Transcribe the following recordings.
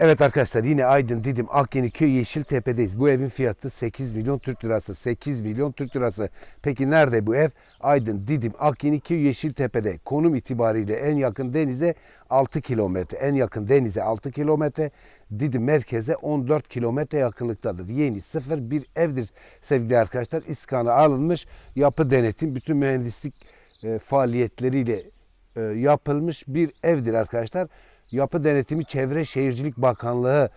Evet arkadaşlar yine Aydın Didim Akyeniköy Yeşiltepe'deyiz. Bu evin fiyatı 8 milyon Türk lirası. 8 milyon Türk lirası. Peki nerede bu ev? Aydın Didim Akyeniköy Yeşiltepe'de. Konum itibariyle en yakın denize 6 kilometre. En yakın denize 6 kilometre. Didim merkeze 14 kilometre yakınlıktadır. Yeni sıfır bir evdir sevgili arkadaşlar. İskanı alınmış yapı denetim bütün mühendislik e, faaliyetleriyle e, yapılmış bir evdir arkadaşlar. Yapı Denetimi Çevre Şehircilik Bakanlığı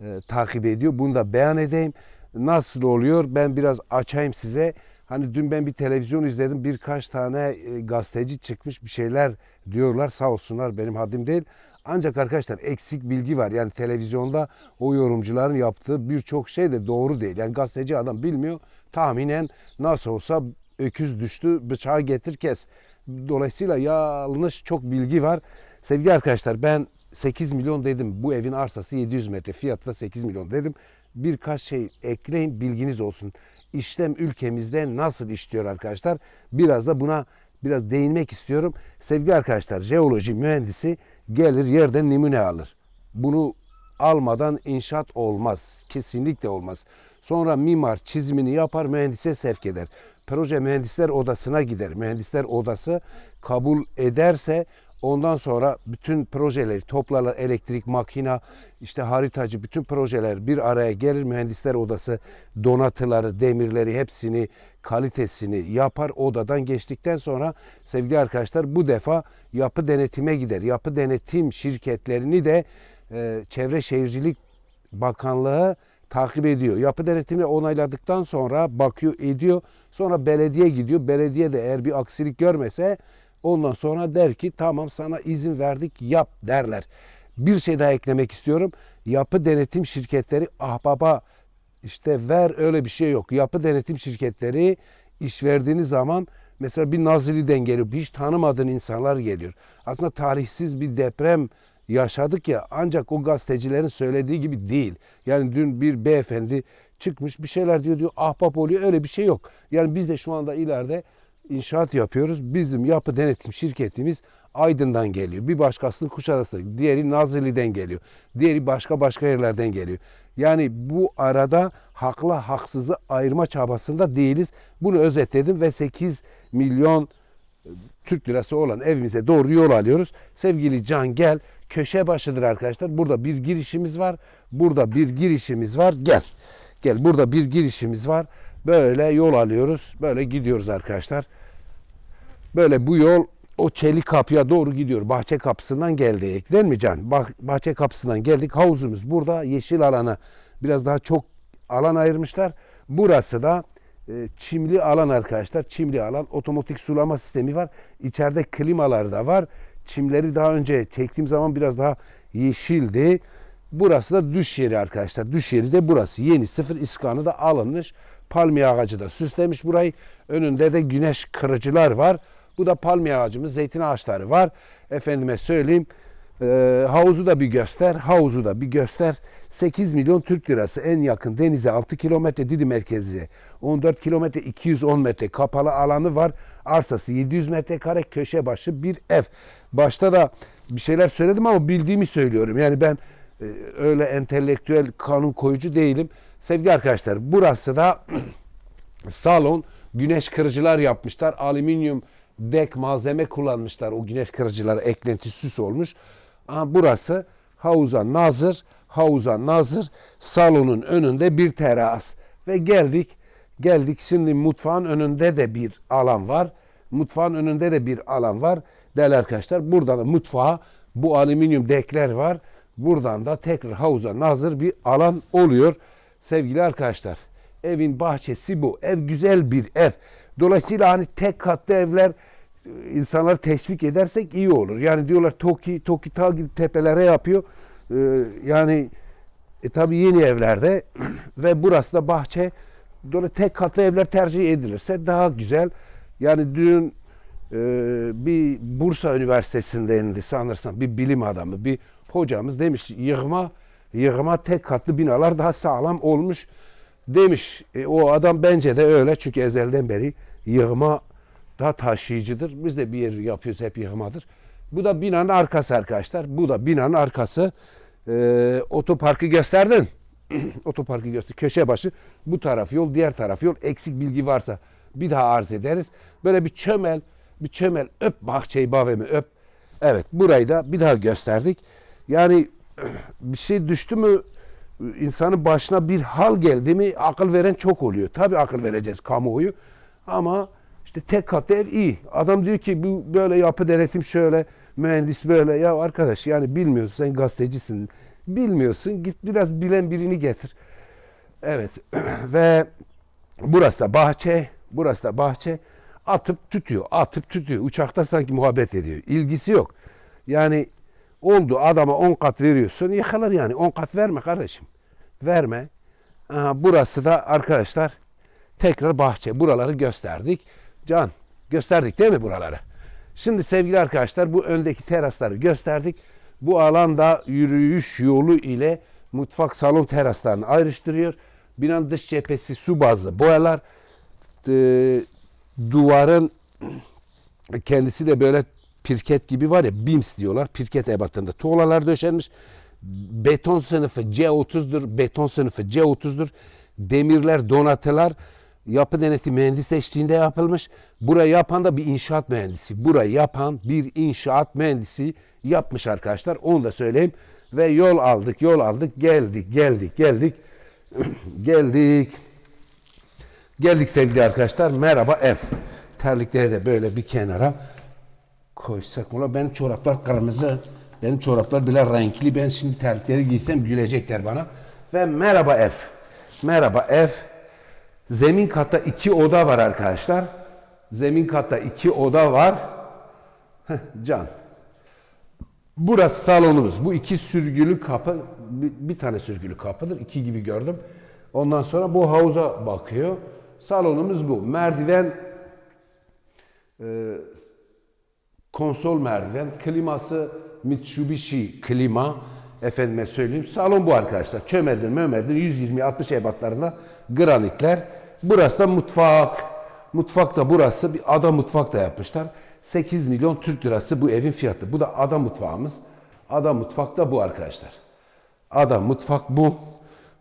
e, takip ediyor. Bunu da beyan edeyim. Nasıl oluyor? Ben biraz açayım size. Hani dün ben bir televizyon izledim. Birkaç tane e, gazeteci çıkmış bir şeyler diyorlar. Sağ olsunlar benim haddim değil. Ancak arkadaşlar eksik bilgi var. Yani televizyonda o yorumcuların yaptığı birçok şey de doğru değil. Yani gazeteci adam bilmiyor. Tahminen nasıl olsa öküz düştü bıçağı getir kes. Dolayısıyla yanlış çok bilgi var. Sevgili arkadaşlar ben 8 milyon dedim. Bu evin arsası 700 metre. Fiyatı da 8 milyon dedim. Birkaç şey ekleyin bilginiz olsun. İşlem ülkemizde nasıl işliyor arkadaşlar? Biraz da buna biraz değinmek istiyorum. Sevgili arkadaşlar jeoloji mühendisi gelir yerden numune alır. Bunu almadan inşaat olmaz. Kesinlikle olmaz. Sonra mimar çizimini yapar, mühendise sevk eder. Proje mühendisler odasına gider. Mühendisler odası kabul ederse ondan sonra bütün projeleri toplarlar. Elektrik, makina, işte haritacı bütün projeler bir araya gelir. Mühendisler odası donatıları, demirleri hepsini, kalitesini yapar. Odadan geçtikten sonra sevgili arkadaşlar bu defa yapı denetime gider. Yapı denetim şirketlerini de e, Çevre Şehircilik Bakanlığı takip ediyor. Yapı denetimini onayladıktan sonra bakıyor ediyor. Sonra belediye gidiyor. Belediye de eğer bir aksilik görmese ondan sonra der ki tamam sana izin verdik yap derler. Bir şey daha eklemek istiyorum. Yapı denetim şirketleri ahbaba işte ver öyle bir şey yok. Yapı denetim şirketleri iş verdiğiniz zaman mesela bir Nazilli'den geliyor. Hiç tanımadığın insanlar geliyor. Aslında tarihsiz bir deprem yaşadık ya ancak o gazetecilerin söylediği gibi değil. Yani dün bir beyefendi çıkmış bir şeyler diyor diyor ahbap oluyor öyle bir şey yok. Yani biz de şu anda ileride inşaat yapıyoruz. Bizim yapı denetim şirketimiz Aydın'dan geliyor. Bir başkasının Kuşadası, diğeri Nazilli'den geliyor. Diğeri başka başka yerlerden geliyor. Yani bu arada haklı haksızı ayırma çabasında değiliz. Bunu özetledim ve 8 milyon Türk lirası olan evimize doğru yol alıyoruz. Sevgili Can gel köşe başıdır arkadaşlar. Burada bir girişimiz var. Burada bir girişimiz var. Gel. Gel burada bir girişimiz var. Böyle yol alıyoruz. Böyle gidiyoruz arkadaşlar. Böyle bu yol o çelik kapıya doğru gidiyor. Bahçe kapısından geldik. Değil mi Can? Bah- bahçe kapısından geldik. Havuzumuz burada. Yeşil alana biraz daha çok alan ayırmışlar. Burası da e, çimli alan arkadaşlar. Çimli alan. Otomatik sulama sistemi var. İçeride klimalar da var. Çimleri daha önce çektiğim zaman biraz daha yeşildi. Burası da düş yeri arkadaşlar. Düş yeri de burası. Yeni sıfır iskanı da alınmış. Palmiye ağacı da süslemiş burayı. Önünde de güneş kırıcılar var. Bu da palmiye ağacımız, zeytin ağaçları var. Efendime söyleyeyim. e, havuzu da bir göster. Havuzu da bir göster. 8 milyon Türk lirası en yakın denize 6 kilometre Didi merkezi. 14 kilometre 210 metre kapalı alanı var. Arsası 700 metrekare köşe başı bir ev. Başta da bir şeyler söyledim ama bildiğimi söylüyorum. Yani ben e, öyle entelektüel kanun koyucu değilim. Sevgili arkadaşlar burası da salon güneş kırıcılar yapmışlar. Alüminyum dek malzeme kullanmışlar. O güneş kırıcılara eklenti süs olmuş. Aha, burası havuza nazır. Havuza nazır. Salonun önünde bir teras. Ve geldik. Geldik şimdi mutfağın önünde de bir alan var. Mutfağın önünde de bir alan var. Değerli arkadaşlar burada da mutfağa bu alüminyum dekler var. Buradan da tekrar havuza nazır bir alan oluyor. Sevgili arkadaşlar evin bahçesi bu. Ev güzel bir ev. Dolayısıyla hani tek katlı evler e, insanları teşvik edersek iyi olur. Yani diyorlar Toki, Toki ta tepelere yapıyor. Ee, yani e, tabii yeni evlerde ve burası da bahçe. Dolayısıyla tek katlı evler tercih edilirse daha güzel. Yani dün e, bir Bursa Üniversitesi'ndendi sanırsam bir bilim adamı, bir hocamız demiş yığma yığma tek katlı binalar daha sağlam olmuş demiş. E, o adam bence de öyle çünkü ezelden beri yığma daha taşıyıcıdır. Biz de bir yer yapıyoruz hep yığmadır. Bu da binanın arkası arkadaşlar. Bu da binanın arkası. Ee, otoparkı gösterdin. otoparkı göster. Köşe başı. Bu taraf yol, diğer taraf yol. Eksik bilgi varsa bir daha arz ederiz. Böyle bir çömel, bir çömel öp bahçeyi bavemi öp. Evet burayı da bir daha gösterdik. Yani bir şey düştü mü insanın başına bir hal geldi mi akıl veren çok oluyor. Tabii akıl vereceğiz kamuoyu ama işte tek katlı ev iyi. Adam diyor ki bu böyle yapı denetim şöyle, mühendis böyle. Ya arkadaş yani bilmiyorsun sen gazetecisin. Bilmiyorsun git biraz bilen birini getir. Evet ve burası da bahçe, burası da bahçe. Atıp tutuyor, atıp tutuyor. Uçakta sanki muhabbet ediyor. İlgisi yok. Yani oldu adama 10 kat veriyorsun yakalar yani 10 kat verme kardeşim. Verme. Aha, burası da arkadaşlar tekrar bahçe. Buraları gösterdik. Can gösterdik değil mi buraları? Şimdi sevgili arkadaşlar bu öndeki terasları gösterdik. Bu alanda yürüyüş yolu ile mutfak salon teraslarını ayrıştırıyor. Binanın dış cephesi su bazlı boyalar. Ee, duvarın kendisi de böyle pirket gibi var ya BIMS diyorlar. Pirket ebatında tuğlalar döşenmiş. Beton sınıfı C30'dur. Beton sınıfı C30'dur. Demirler, donatılar yapı denetim mühendis eşliğinde yapılmış. Burayı yapan da bir inşaat mühendisi. Burayı yapan bir inşaat mühendisi yapmış arkadaşlar. Onu da söyleyeyim. Ve yol aldık, yol aldık. Geldik, geldik, geldik. geldik. Geldik sevgili arkadaşlar. Merhaba ev. Terlikleri de böyle bir kenara koysak. Ulan benim çoraplar kırmızı. Benim çoraplar bile renkli. Ben şimdi terlikleri giysem gülecekler bana. Ve merhaba ev. Merhaba ev. Zemin katta iki oda var arkadaşlar. Zemin katta iki oda var. Heh, can. Burası salonumuz. Bu iki sürgülü kapı, bir, bir tane sürgülü kapıdır. iki gibi gördüm. Ondan sonra bu havuza bakıyor. Salonumuz bu. Merdiven e, konsol merdiven, kliması Mitsubishi klima. Efendime söyleyeyim. Salon bu arkadaşlar. Çömerdin mömerdin 120-60 ebatlarında granitler. Burası da mutfak. Mutfak da burası bir ada mutfak da yapmışlar. 8 milyon Türk lirası bu evin fiyatı. Bu da ada mutfağımız. Ada mutfak da bu arkadaşlar. Ada mutfak bu.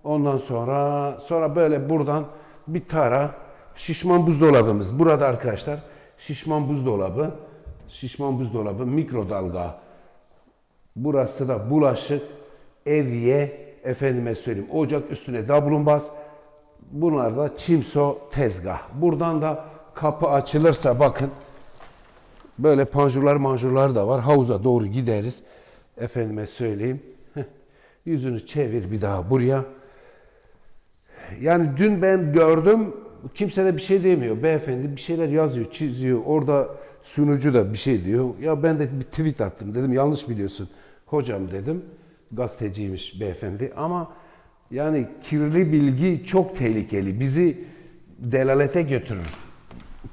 Ondan sonra sonra böyle buradan bir tara şişman buzdolabımız. Burada arkadaşlar şişman buzdolabı. Şişman buzdolabı, mikrodalga, Burası da bulaşık, evye, efendime söyleyeyim ocak üstüne dablumbaz. Bunlar da çimso tezgah. Buradan da kapı açılırsa bakın böyle panjurlar manjurlar da var. Havuza doğru gideriz. Efendime söyleyeyim. Yüzünü çevir bir daha buraya. Yani dün ben gördüm kimse de bir şey demiyor. Beyefendi bir şeyler yazıyor, çiziyor. Orada sunucu da bir şey diyor. Ya ben de bir tweet attım. Dedim yanlış biliyorsun. Hocam dedim. Gazeteciymiş beyefendi. Ama yani kirli bilgi çok tehlikeli. Bizi delalete götürür.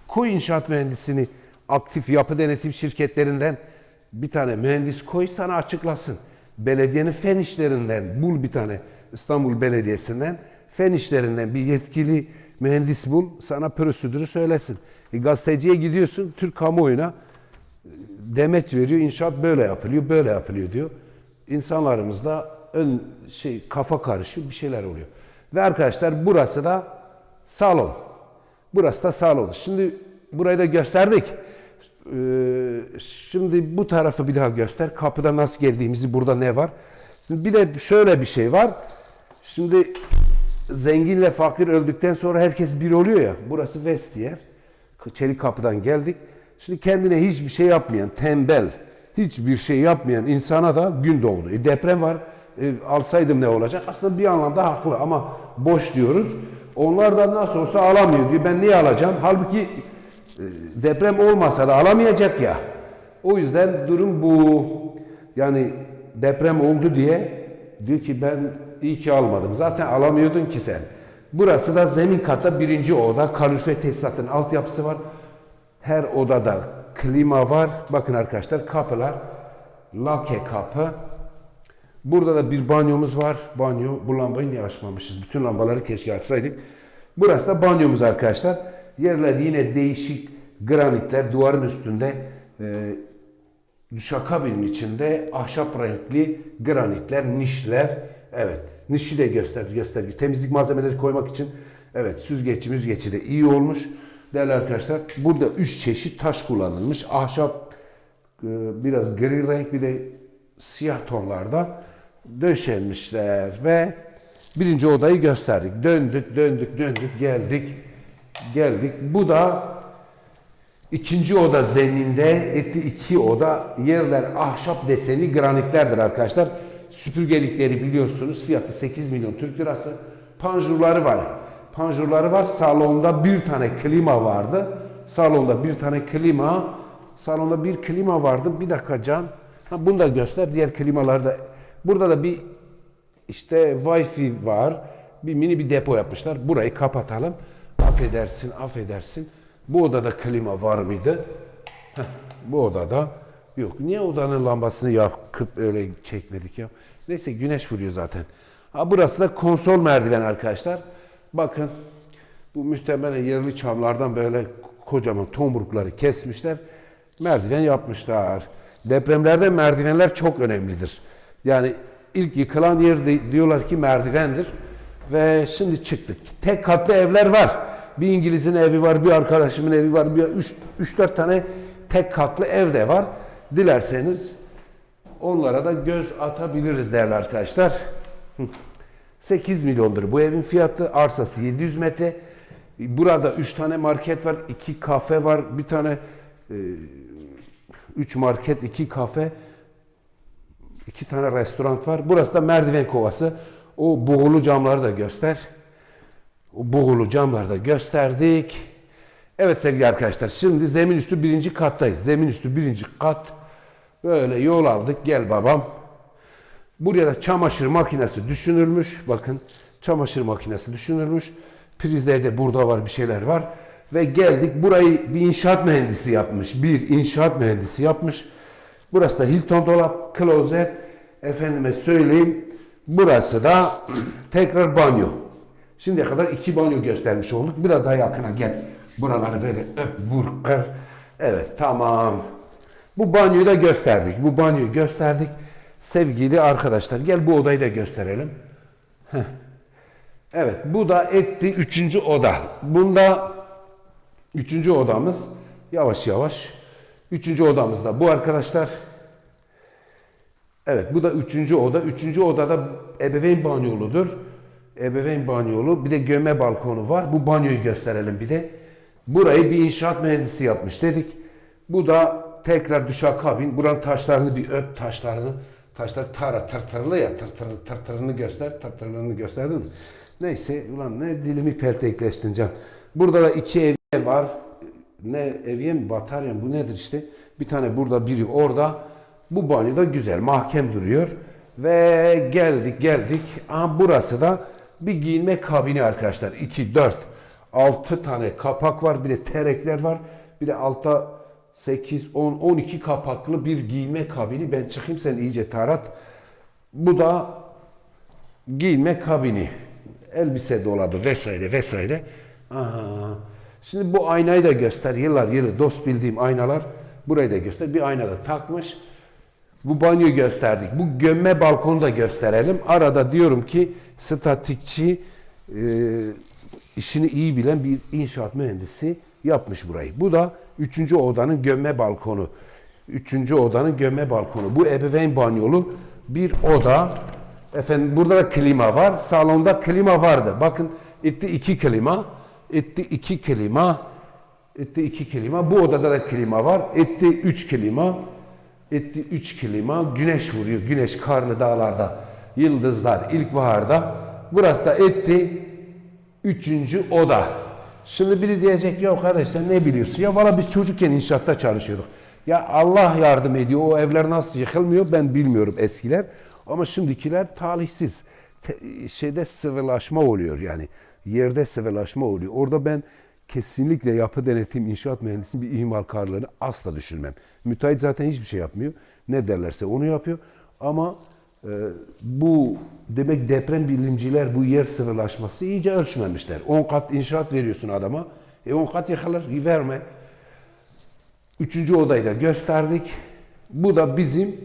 Koy inşaat mühendisini aktif yapı denetim şirketlerinden bir tane mühendis koy sana açıklasın. Belediyenin fen işlerinden bul bir tane İstanbul Belediyesi'nden fen işlerinden bir yetkili mühendis bul sana prosedürü söylesin. E, gazeteciye gidiyorsun Türk kamuoyuna e, demeç veriyor inşaat böyle yapılıyor böyle yapılıyor diyor. İnsanlarımızda ön şey kafa karışıyor bir şeyler oluyor. Ve arkadaşlar burası da salon. Burası da salon. Şimdi burayı da gösterdik. Ee, şimdi bu tarafı bir daha göster. Kapıda nasıl geldiğimizi burada ne var? Şimdi bir de şöyle bir şey var. Şimdi zenginle fakir öldükten sonra herkes bir oluyor ya. Burası vestiyer. Çelik kapıdan geldik. Şimdi kendine hiçbir şey yapmayan, tembel, hiçbir şey yapmayan insana da gün doğdu. E, deprem var. E, alsaydım ne olacak? Aslında bir anlamda haklı ama boş diyoruz. Onlar da nasıl olsa alamıyor diyor. Ben niye alacağım? Halbuki e, deprem olmasa da alamayacak ya. O yüzden durum bu. Yani deprem oldu diye diyor ki ben iyi ki almadım. Zaten alamıyordun ki sen. Burası da zemin kata birinci oda. Kalorifer tesisatın altyapısı var. Her odada klima var. Bakın arkadaşlar kapılar. Lake kapı. Burada da bir banyomuz var. Banyo. Bu lambayı niye açmamışız? Bütün lambaları keşke açsaydık. Burası da banyomuz arkadaşlar. Yerler yine değişik granitler duvarın üstünde. Ee, Duşakabinin içinde ahşap renkli granitler, nişler. Evet, nişi de göster, göster. Temizlik malzemeleri koymak için evet süzgeci müzgeci de iyi olmuş. Değerli arkadaşlar burada üç çeşit taş kullanılmış. Ahşap e, biraz gri renk bir de siyah tonlarda döşenmişler ve birinci odayı gösterdik. Döndük, döndük, döndük, geldik, geldik. Bu da ikinci oda zeminde etti iki oda yerler ahşap deseni granitlerdir arkadaşlar. Süpürgelikleri biliyorsunuz fiyatı 8 milyon Türk lirası. Panjurları var. Panjurları var. Salonda bir tane klima vardı. Salonda bir tane klima. Salonda bir klima vardı. Bir dakika Can. Ha, bunu da göster. Diğer klimaları da. Burada da bir işte Wi-Fi var. Bir mini bir depo yapmışlar. Burayı kapatalım. Affedersin, affedersin. Bu odada klima var mıydı? Heh, bu odada yok. Niye odanın lambasını yakıp öyle çekmedik ya? Neyse güneş vuruyor zaten. Ha burası da konsol merdiven arkadaşlar. Bakın bu muhtemelen yerli çamlardan böyle kocaman tomrukları kesmişler. Merdiven yapmışlar. Depremlerde merdivenler çok önemlidir. Yani ilk yıkılan yer diyorlar ki merdivendir. Ve şimdi çıktık. Tek katlı evler var. Bir İngiliz'in evi var, bir arkadaşımın evi var, bir 3-4 tane tek katlı ev de var. Dilerseniz onlara da göz atabiliriz değerli arkadaşlar. Hı. 8 milyondur bu evin fiyatı. Arsası 700 metre. Burada 3 tane market var, 2 kafe var, bir tane 3 market, 2 kafe, 2 tane restoran var. Burası da merdiven kovası. O buğulu camları da göster. O buğulu camları da gösterdik. Evet sevgili arkadaşlar şimdi zemin üstü birinci kattayız. Zemin üstü birinci kat. Böyle yol aldık. Gel babam. Buraya da çamaşır makinesi düşünülmüş. Bakın çamaşır makinesi düşünülmüş. Prizlerde burada var bir şeyler var. Ve geldik burayı bir inşaat mühendisi yapmış. Bir inşaat mühendisi yapmış. Burası da Hilton dolap, klozet. Efendime söyleyeyim. Burası da tekrar banyo. Şimdiye kadar iki banyo göstermiş olduk. Biraz daha yakına gel. Buraları böyle öp, vur, kır. Evet tamam. Bu banyoyu da gösterdik. Bu banyoyu gösterdik. Sevgili arkadaşlar gel bu odayı da gösterelim. Heh. Evet bu da etti üçüncü oda. Bunda üçüncü odamız yavaş yavaş. Üçüncü odamızda bu arkadaşlar. Evet bu da üçüncü oda. Üçüncü odada ebeveyn banyoludur. Ebeveyn banyolu bir de gömme balkonu var. Bu banyoyu gösterelim bir de. Burayı bir inşaat mühendisi yapmış dedik. Bu da tekrar duşakabin. Buranın taşlarını bir öp taşlarını. Taşlar tara tırtırlı ya tırtırlı tırtırını göster. Tırtırlarını gösterdin mi? Neyse ulan ne dilimi peltekleştin can. Burada da iki ev var. Ne eviye mi batarya mı bu nedir işte. Bir tane burada biri orada. Bu banyo da güzel mahkem duruyor. Ve geldik geldik. Aha burası da bir giyinme kabini arkadaşlar. 2, 4, 6 tane kapak var. Bir de terekler var. Bir de altta 8, 10, 12 kapaklı bir giyinme kabini. Ben çıkayım sen iyice tarat. Bu da giyinme kabini. Elbise dolabı vesaire vesaire. Aha. Şimdi bu aynayı da göster. Yıllar yılı dost bildiğim aynalar. Burayı da göster. Bir ayna da takmış. Bu banyoyu gösterdik. Bu gömme balkonu da gösterelim. Arada diyorum ki statikçi e, işini iyi bilen bir inşaat mühendisi yapmış burayı. Bu da üçüncü odanın gömme balkonu. Üçüncü odanın gömme balkonu. Bu ebeveyn banyolu bir oda. Efendim burada da klima var. Salonda klima vardı. Bakın etti iki klima. Etti iki klima. Etti iki klima. Bu odada da klima var. Etti üç klima. Etti üç klima. Güneş vuruyor. Güneş karlı dağlarda. Yıldızlar ilkbaharda. Burası da etti üçüncü oda. Şimdi biri diyecek ya kardeş sen ne biliyorsun? Ya valla biz çocukken inşaatta çalışıyorduk. Ya Allah yardım ediyor. O evler nasıl yıkılmıyor ben bilmiyorum eskiler. Ama şimdikiler talihsiz. Te- şeyde sıvılaşma oluyor yani. Yerde sıvılaşma oluyor. Orada ben kesinlikle yapı denetim inşaat mühendisinin bir ihmalkarlığını asla düşünmem. Müteahhit zaten hiçbir şey yapmıyor. Ne derlerse onu yapıyor. Ama e, bu demek deprem bilimciler bu yer sıvılaşması iyice ölçmemişler. 10 kat inşaat veriyorsun adama. E 10 kat yıkılır. Verme. Üçüncü odayı da gösterdik. Bu da bizim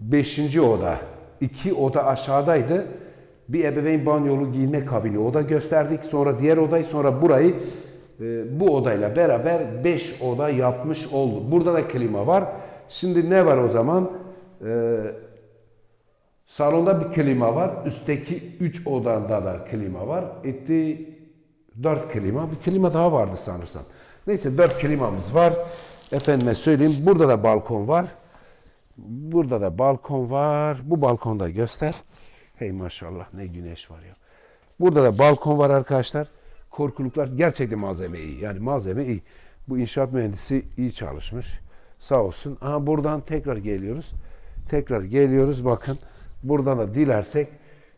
beşinci oda. İki oda aşağıdaydı. Bir ebeveyn banyolu giyinme kabini oda gösterdik. Sonra diğer odayı sonra burayı e, bu odayla beraber 5 oda yapmış olduk. Burada da klima var. Şimdi ne var o zaman? E, salonda bir klima var. Üstteki 3 odada da klima var. Etti 4 klima. Bir klima daha vardı sanırsam. Neyse 4 klimamız var. Efendime söyleyeyim. Burada da balkon var. Burada da balkon var. Bu balkonda göster. Hey maşallah ne güneş var ya. Burada da balkon var arkadaşlar. Korkuluklar gerçekten malzeme iyi. Yani malzeme iyi. Bu inşaat mühendisi iyi çalışmış. Sağ olsun. Aha buradan tekrar geliyoruz. Tekrar geliyoruz bakın. Buradan da dilersek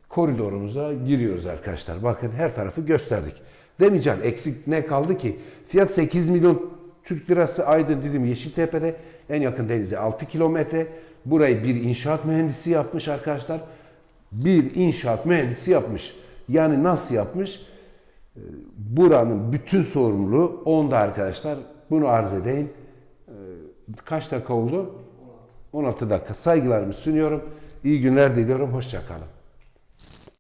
koridorumuza giriyoruz arkadaşlar. Bakın her tarafı gösterdik. Demeyeceğim eksik ne kaldı ki? Fiyat 8 milyon Türk lirası Aydın dedim Yeşiltepe'de en yakın denize 6 kilometre. Burayı bir inşaat mühendisi yapmış arkadaşlar. Bir inşaat mühendisi yapmış. Yani nasıl yapmış? Ee, Buranın bütün sorumluluğu onda arkadaşlar. Bunu arz edeyim. Ee, Kaç dakika oldu? 16 dakika. Saygılarımı sunuyorum. İyi günler diliyorum. Hoşçakalın.